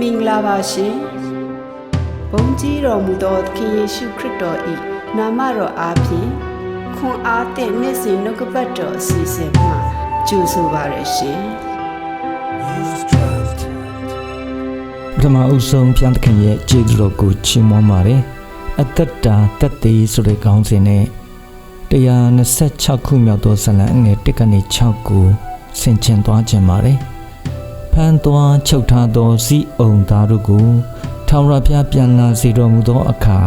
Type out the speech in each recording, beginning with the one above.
မင်္ဂလာပါရှင်ဘုန်းကြီးတော်မူသောသခင်ယေရှုခရစ်တော်၏နာမတော်အားဖြင့်ခွန်အားသည့်နေ့စဉ်နှုတ်ကပတ်တော်အစီအစဉ်မှာကြိုဆိုပါရရှင်ပထမအုပ်ဆုံးဖျားသခင်ရဲ့ကျေးဇူးတော်ကိုချီးမွမ်းပါတယ်အသက်တာတက်သေးဆိုတဲ့ခေါင်းစဉ်နဲ့126ခုမြောက်သောဇာတ်လမ်းအငယ်1ကနေ6ကိုဆင်ခြင်သွားခြင်းပါတယ် ဖန်သွားချုပ်ထားသောစီးအုံသားတို့ကိုထောင်ရပြပြန်လာစေတော်မူသောအခါ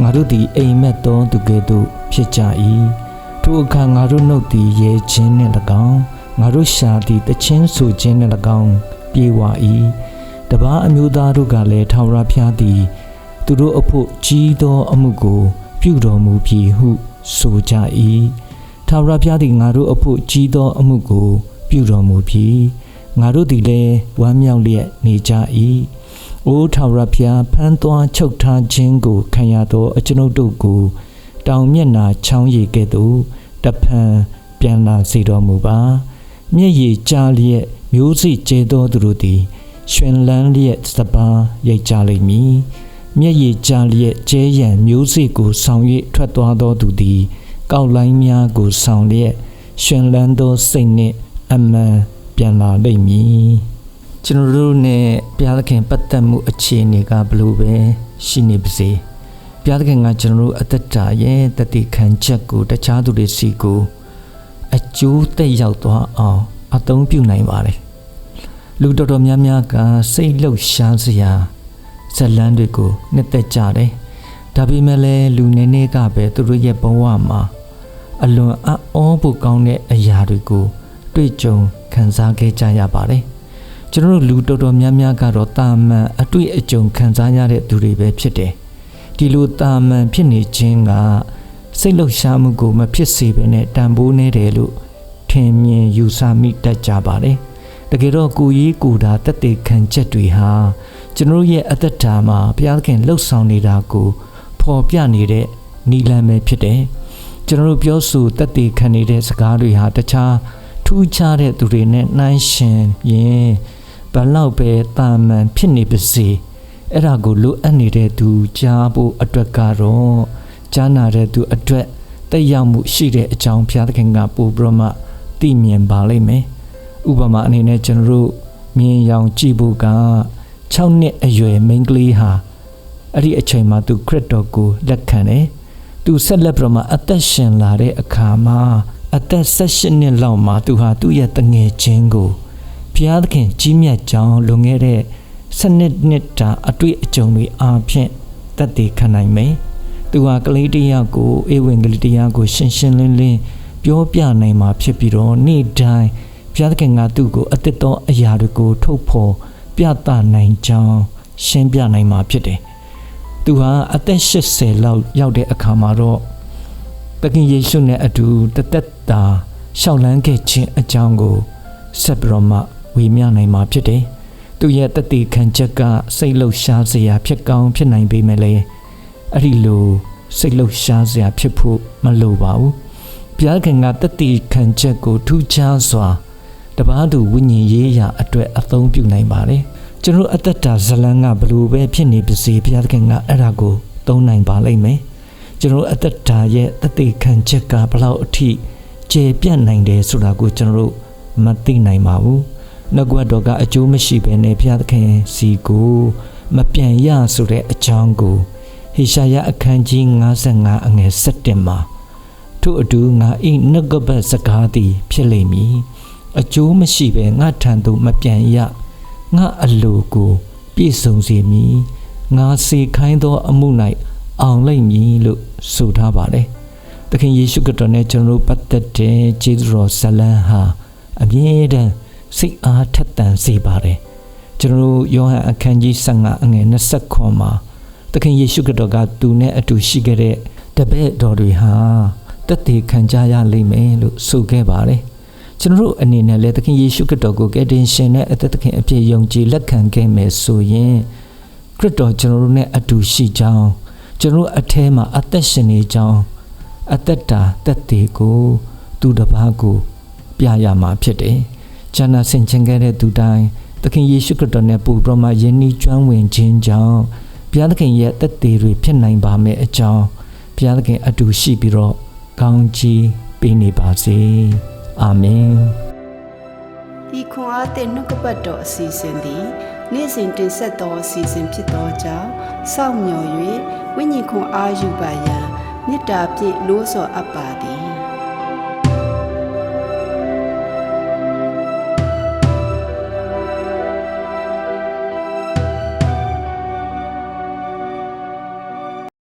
ငါတို့သည်အိမ်မက်သောသူကဲ့သို့ဖြစ်ကြ၏ထိုအခါငါတို့နှုတ်သည်ရဲခြင်းနှင့်၎င်းငါတို့ရှာသည်တခြင်းဆိုခြင်းနှင့်၎င်းပြေဝ၏တပားအမျိုးသားတို့ကလည်းထောင်ရပြသည်သူတို့အဖို့ကြီးသောအမှုကို ပြုတော်မူပြီဟုဆိုကြ၏ထာဝရဘုရားသည်ငါတို့အဖို့ကြီးသောအမှုကို ပြုတော်မူပြီ ငါတို့သည်လည်းဝမ်းမြောက်လျက်နေကြ၏အိုးထာဝရဘုရားဖမ်းသွားချုပ်ထားခြင်းကိုခံရသောအကျွန်ုပ်တို့ကို တောင်မျက်နာချောင်းရည်ကဲ့သို့တဖန်ပြန်လာစေတော်မူပါမျက်ရည်ကျလျက်မျိုးစိကျဲသောသူတို့သည်ရှင်လန်းလျက်စပါးရိတ်ကြလိမ့်မည်မျက်ရည်ကျလျက်ကျဲရန်မျိုးစိကိုဆောင်၍ထွက်သွားသောသူသည် ကောက်လိုင်းများကိုဆောင်လျက်ရှင်လန်းသောစိတ်နှင့်အမှန် ပြန်လာလိမ့်မည်ကျွန်တော်တို့နဲ့ဘုရားသခင်ပတ်သက်မှုအခြေအနေကဘလို့ပဲရှိနေပါစေဘုရားသခင်ကကျွန်တော်တို့အသက်တာရဲ့တတိခံချက်ကိုတခြားသူတွေစီကိုအကျိုးသက်ရောက်သွားအောင်အသုံးပြုနိုင်ပါတယ်လူတော်တော်များများကစိတ်လှုပ်ရှားစရာဇတ်လန်းတွေကိုနှစ်သက်ကြတယ်ဒါပေမဲ့လည်းလူနေနေကပဲသူတို့ရဲ့ဘဝမှာအလွန်အံ့ဩဖို့ကောင်းတဲ့အရာတွေကို တွေ့ကြုံခံစားခဲ့ကြရပါတယ်ကျွန်တော်တို့လူတော်တော်များများကတော့တာမန်အတွေ့အကြုံခံစားရတဲ့သူတွေပဲဖြစ်တယ်ဒီလိုတာမန်ဖြစ်နေခြင်းကစိတ်လှုပ်ရှားမှုကိုမဖြစ်စေဘဲနဲ့တန်ဖိုးနေတယ်လို့ထင်မြင်ယူဆမိတတ်ကြပါတယ်တကယ်တော့ကိုကြီးကိုတာတက်တေခံချက်တွေဟာကျွန်တော်ရဲ့အသက်တာမှာဘုရားသခင်လှုပ်ဆောင်နေတာကိုဖော်ပြနေတဲ့နီလန်ပဲဖြစ်တယ်ကျွန်တော်တို့ပြောဆိုတက်တေခံနေတဲ့စကားတွေဟာတခြား ထူးခြားတဲ့သူတွေနဲ့နှိုင်းယှဉ်ရင်ဘလောက်ပဲတာမန်ဖြစ်နေပါစေအဲ့ဒါကိုလိုအပ်နေတဲ့သူကြားဖို့အတွက်ကတော့ကြားနာတဲ့သူအတွက်တက်ရောက်မှုရှိတဲ့အကြောင်းဘုရားသခင်ကပို့ပြီးတော့မှသိမြင်ပါလိမ့်မယ်ဥပမာအနေနဲ့ကျွန်တော်တို့မြင်ရောင်ကြည့်ဖို့က6နှစ်အရွယ်မိန်းကလေးဟာအဲ့ဒီအချိန်မှာသူခရစ်တော်ကိုလက်ခံတယ်သူဆက်လက်ပြီးတော့မှအသက်ရှင်လာတဲ့အခါမှာ အသက်18နှစ်လောက်မှာသူဟာသူ့ရဲ့တငယ်ချင်းကိုဘုရားသခင်ကြီးမြတ်ကြောင်းလွန်ခဲ့တဲ့7နှစ်နှစ်တာအတွေ့အကြုံတွေအားဖြင့်တက်တည်ခံနိုင်မယ်။သူဟာကလေးတစ်ယောက်ကိုအေဝံဂေလိတရားကို ရှင်းရှင်းလင်းလင်းပြောပြနိုင်မှာဖြစ်ပြီးတော့နေ့တိုင်းဘုရားသခင်ကသူ့ကိုအသက်သောအရာတွေကို ထုတ်ဖော်ပြသနိုင်ကြောင်းရှင်းပြနိုင်မှာဖြစ်တယ်။သူဟာအသက်80လောက်ရောက်တဲ့အခါမှာတော့ သခင်ယေရှုနဲ့အတူတသက်တာရှောက်လန်းခဲ့ခြင်းအကြောင်းကိုဆက်ပြီးတော့မှဝေမျှနိုင်မှာဖြစ်တယ်။သူရဲ့တတိခံချက်ကစိတ်လှုပ်ရှားစရာဖြစ်ကောင်းဖြစ်နိုင်ပေမဲ့လည်းအဲ့ဒီလိုစိတ်လှုပ်ရှားစရာဖြစ်ဖို့မလိုပါဘူး။ဘုရားခင်ကတတိခံချက်ကိုထူးခြားစွာတပားသူဝိညာဉ်ရေးရာအတွက်အသုံးပြုနိုင်ပါတယ်။ကျွန်တော်အသက်တာဇလန်းကဘလို့ပဲဖြစ်နေပါစေဘုရားခင်ကအဲ့ဒါကိုသုံးနိုင်ပါလိမ့်မယ်။ ကျွန်တော်အသက်တာရဲ့တတိခံချက်ကဘလောက်အထိကျေပြန့်နိုင်တယ်ဆိုတာကိုကျွန်တော်တို့မသိနိုင်ပါဘူး။နှုတ်ကပတ်တော်ကအကျိုးမရှိဘဲနဲ့ဘုရားသခင်စီကိုမပြန်ရဆိုတဲ့အကြောင်းကိုဟေရှာယအခန်းကြီး55အငယ်7မှာထို့အတူငါဤနှုတ်ကပတ်စကားသည်ဖြစ်လိမ့်မည်။အကျိုးမရှိဘဲငါထံသို့မပြန်ရငါအလိုကိုပြည့်စုံစေမည်။ငါစေခိုင်းသောအမှု၌ အောင်လိမ့်မည်လို့ဆိုထားပါတယ်။သခင်ယေရှုခရစ်တော်နဲ့ကျွန်တော်တို့ပတ်သက်တဲ့ကျေးဇူးတော်ဇလံဟာအမြဲတမ်းစိတ်အားထက်သန်စေပါတယ်ကျွန်တော်တို့ယောဟန်အခန်းကြီး15အငယ်20ခွန်မှာသခင်ယေရှုခရစ်တော်ကသူနဲ့အတူရှိခဲ့တဲ့တပည့်တော်တွေဟာတက်တည်ခံကြရလိမ့်မယ်လို့ဆိုခဲ့ပါတယ်ကျွန်တော်တို့အနေနဲ့လည်းသခင်ယေရှုခရစ်တော်ကိုကယ်တင်ရှင်နဲ့အသက်သခင်အပြည့်ယုံကြည်လက်ခံခဲ့မယ်ဆိုရင်ခရစ်တော်ကျွန်တော်တို့နဲ့အတူရှိကြောင်း ကျွန်တော်တို့အထဲမှာအသက်ရှင်နေကြောင်းအသက်တာတက်တည်ကိုသူတစ်ပါးကိုပြရမှာဖြစ်တယ်။ဂျာနာဆင်ခြင်ခဲ့တဲ့သူတိုင်းဘသခင်ယေရှုခရစ်တော်နဲ့ပူပြီးတော့မှယဉ်ဤကျွမ်းဝင်ခြင်းကြောင့်ဘုရားသခင်ရဲ့တက်သေးတွေဖြစ်နိုင်ပါမယ်အကြောင်းဘုရားသခင်အတူရှိပြီးတော့ကောင်းချီးပေးနေပါစေအာမင်ဤခွန်အားသည့်နှုတ်ကပတ်တော်အစီအစဉ်သည် နေ့စဉ်တင်ဆက်သောအစီအစဉ်ဖြစ်သောကြောင့်စောင့်မျှော်၍ဝိညာဉ်ခွန်အားယူပါရန်မေတ္တာဖြင့်လို့ဆော်အပ်ပါသည်